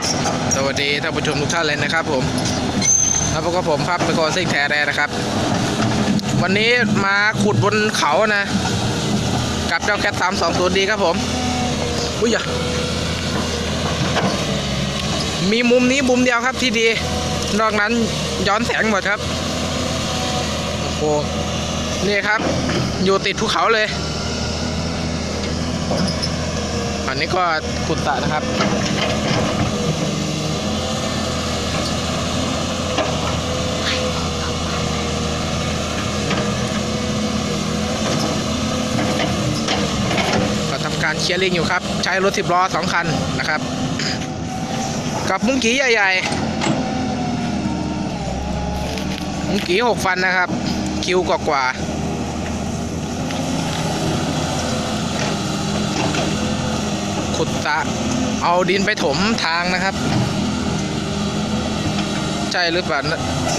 บสวัสดีท่านผู้ชมทุกท่านเลยนะครับผมแล้วพบกับผมครับเป็นซิ่งแทแรนะครับ วันนี้มาขุดบนเขานะ กับเจ้าแคทสามสองศูนย์ดีครับผม อุ้ยอย่ามีมุมนี้มุมเดียวครับที่ดี นอกนั้นย้อนแสงหมดครับ โอ้โห นี่ครับ อยู่ติดภูเขาเลย อันนี้ก็ขุดสระนะครับ ก็ทำการ เคลียร์ลิงอยู่ครับ ใช้รถสิบล้อสองคันนะครับ กับมุ้งกีใหญ่ๆ มุ้งกีหกฟันนะครับ คิวกว่ากว่าขุดสระเอาดินไปถมทางนะครับ ใช่หรือเปล่าน่า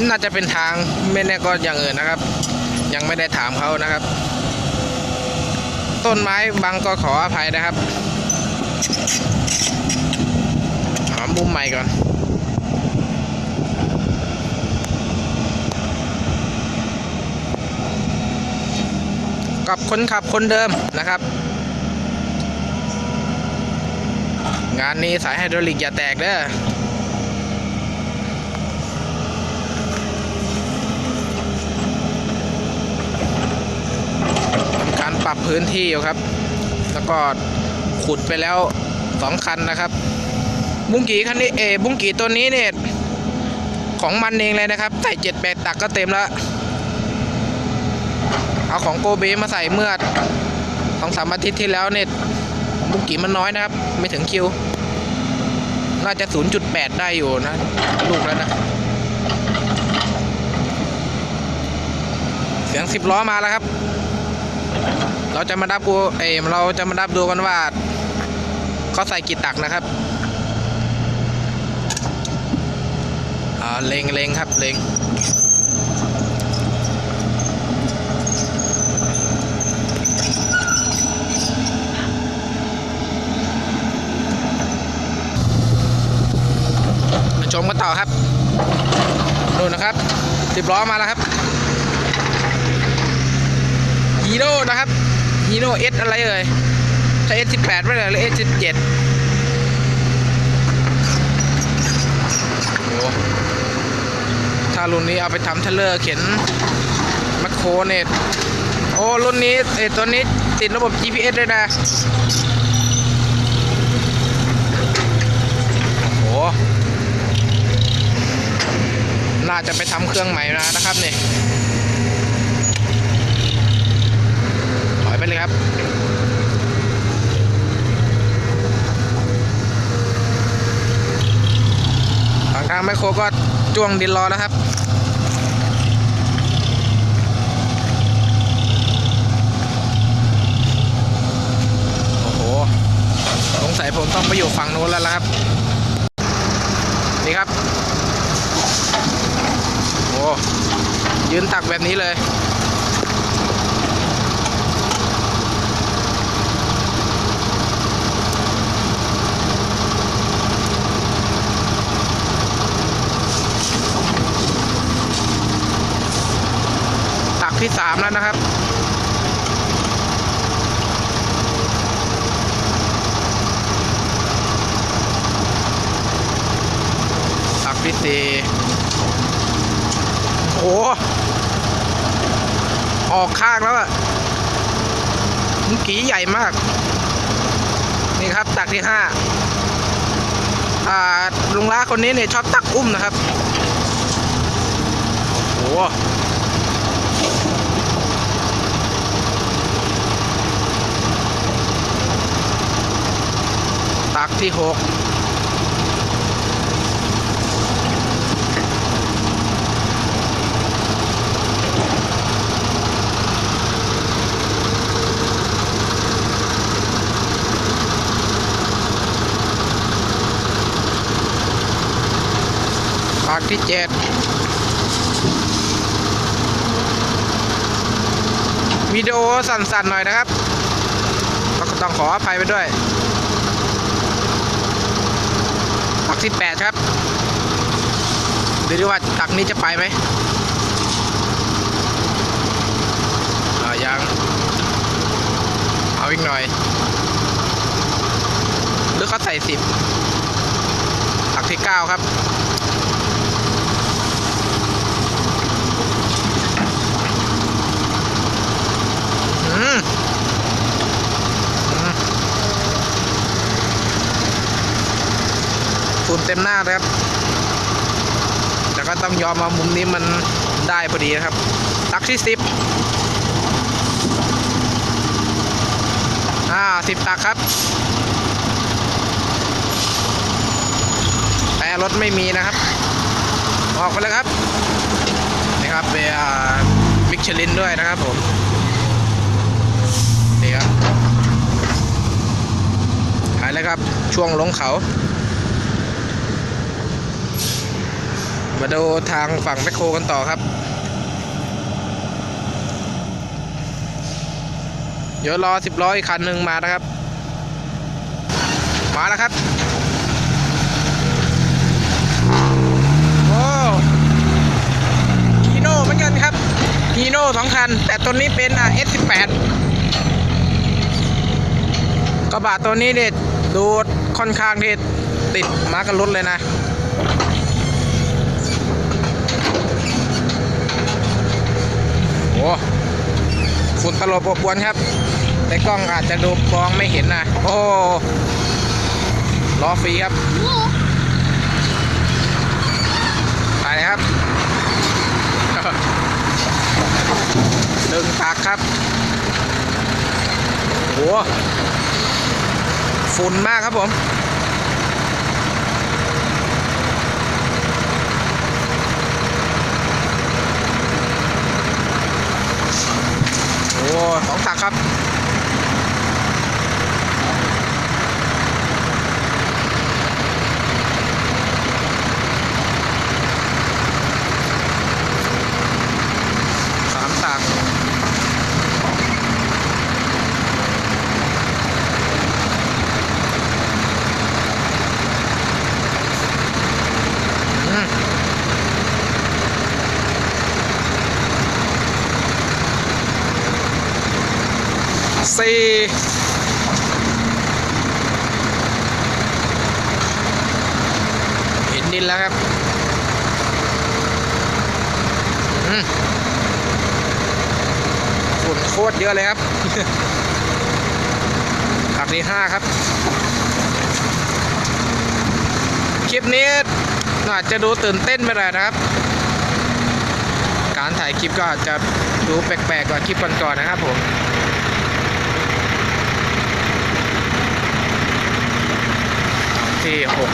น่าจะเป็นทางไม่แน่ก็อย่างอื่นนะครับ ยังไม่ได้ถามเขานะครับ ต้นไม้บังก็ขออภัยนะครับหามุมใหม่ก่อนกับคนขับคนเดิมนะครับ งานนี้สายไฮดรอลิกอย่าแตกเด้อ ทำการ ปรับพื้นที่อยู่ครับ แล้วก็ขุดไปแล้วสองคันนะครับ บุ้งกีคันนี้เอบุ้งกีตัวนี้เนี่ยของมันเองเลยนะครับ ใส่เจ็ดแปดตักก็เต็มแล้ว เอาของโกเบมาใส่เมื่อสองสามอาทิตย์ที่แล้วเนี่ยบุ้งกีมันน้อยนะครับ ไม่ถึงคิว น่าจะ 0.8 ได้อยู่นะ ลูกแล้วนะเสียงสิบล้อมาแล้วครับ เราจะมาดับกูเอยเราจะมาดับดูกันว่าเขาใส่กี่ตักนะครับอ่าเล็งเล็งครับเล็งมาชมกันต่อครับดูนะครับสิบล้อมาแล้วครับฮีโร่นะครับ ฮีโร่เอสอะไรเอ่ยใช้เอสสิบแปดไม่เลยหรือเอสสิบเจ็ดโอ้ถ้ารุ่นนี้เอาไปทำเทเลอร์เข็นแมคโครเนี่ยโอ้รุ่นนี้เอตัวนี้ติดระบบ GPS เลยนะโอ้น่าจะไปทำเครื่องใหม่มานะครับเนี่ย ถอยไป เลยครับทางทางแมโครก็จ้วงดินรอแล้วครับโอ้โหสงสัยผมต้องไปอยู่ฝั่งนู้นแล้วละครับ นี่ครับโอ้ยืนตักแบบนี้เลยามแล้วนะครับ ตักที่สี่โอ้ออกข้างแล้วอะมุกี้ใหญ่มาก นี่ครับตักที่ห้าอ่าลุงล้าคนนี้เนี่ยชอบตักอุ้มนะครับโอ้ ตักที่หกตักที่เจ็ดวิดีโอสั่นๆหน่อยนะครับ ก็ต้องขออภัยไปด้วย ป ตักที่แปดครับดูดิว่าตักนี้จะไปไหมอ่ายัง เอาอีกหน่อยหรือเขาใส่สิบตักที่เก้าครับ อืมอืมฝุ่น เต็มหน้าเลยครับ แต่ก็ต้องยอมมามุมนี้มันได้พอดีนะครับ ตักที่สิบอ่าสิบตักครับ แต่รถไม่มีนะครับ ออกไปเลยครับนี่ครับเป็นมิชลินด้วยนะครับผมนี่ครับหายแล้วครับช่วงลงเขา มาดูทางฝั่งแมคโครกันต่อครับ เดี๋ยวรอสิบล้ออีกคันหนึ่งมานะครับ มาแล้วครับ โอ้ฮีโน่เหมือนกันครับฮีโน่สองคัน แต่ตัวนี้เป็นอะ S18 กระบะตัวนี้เด็ดดูค่อนข้างที่ติดมากับรถเลยนะ โอ้ ฝุ่นตลบอบอวนครับ ในกล้องอาจจะดูมองไม่เห็นนะโอ้ล้อฟรีครับไปเลยครับดึงตักครับโอ้ฝุ่นมากครับผม โอ้สองตักครับ สี่เห็นดินแล้วครับฝุ่นโคตรเยอะเลยครับตักที่ห้าครับ คลิปนี้อาจจะดูตื่นเต้นไปหน่อยนะครับ การถ่ายคลิปก็อาจจะดูแปลกๆกว่าคลิปก่อนๆนะครับผม ที่หก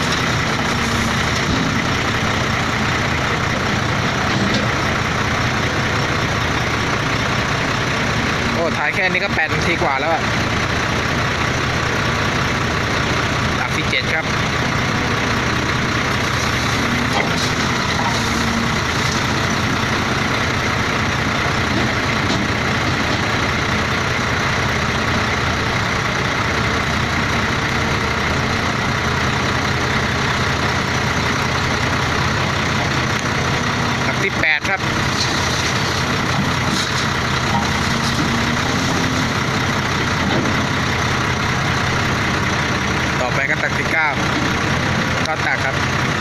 โอ้ถ่ายแค่นี้ก็แปดนาทีกว่าแล้วอะหลักที่เจ็ดครับ หลักที่แปดครับ ต่อไปก็ตักที่เก้าก็ตักครับ